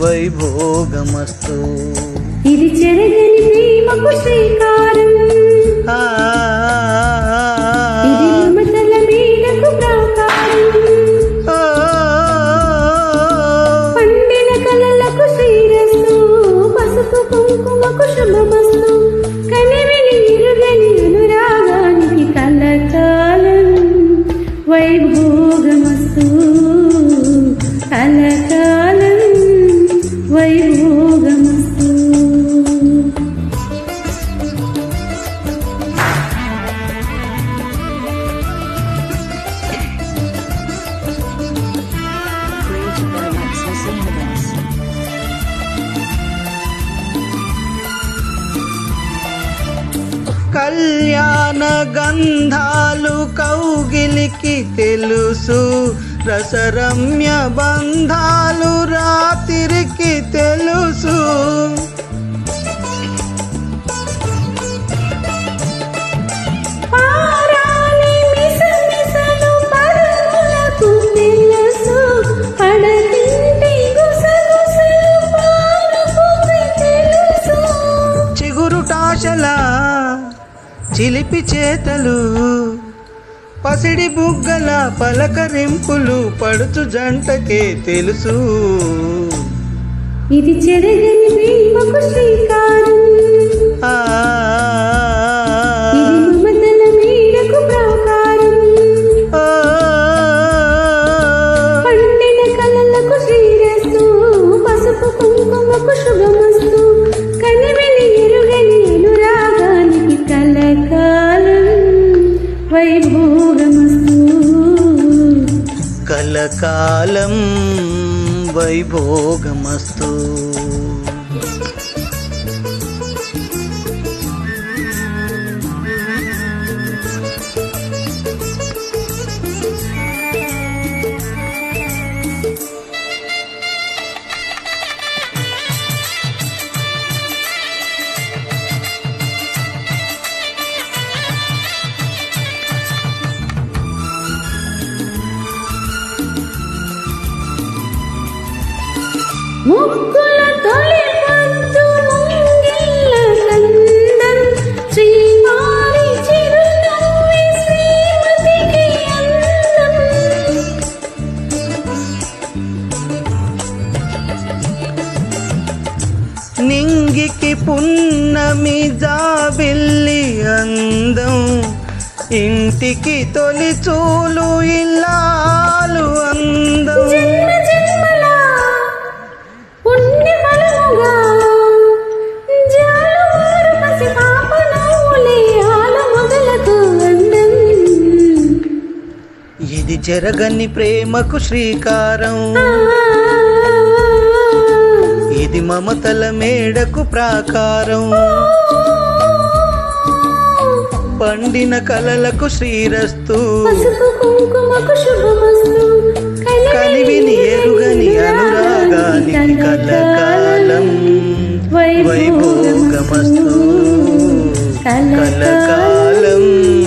వైభోగమస్తు. ఇది చెరగని ప్రేమకు శ్రీకారం. ఇది మమతల మేడకు ప్రాకారం. ఆ, పండిన కలలకు శ్రీరస్తు పసుపు కుంకుమకు శుభమస్తు. కనివిని ఇరుగని అనురాగానికి కలకాలం వైభోగమస్తు కళ్యాణ గంధాలు కౌగిలికి తెలుసు. రసరమ్య బంధాలు రాత్రికి తెలుసు. చిలిపి చేతలు పసిడి బుగ్గల పలకరింపులు పడుచు జంటకే తెలుసు. ఇది చెరగని శ్రీకారం. వైభోగమస్తు. కలకాలం వైభోగమస్తు. ముక్కుల తొలి పొద్దు ముంగిళ్ళ కందం శ్రీవారి చిరునవ్వి శ్రీమతికి అందం. నింగికి పున్నమి జాబిల్లి అందం. ఇంటికి తొలి చూలు ఇల్లాలు అందం. జరగని ప్రేమకు శ్రీకారం. ఇది మమతల మేడకు ప్రాకారం. పండిన కలలకు శ్రీరస్తు. కలివిని ఎరుగని అనురాగానికి కలకాలం. వైభోగమస్తు. కలకాలం.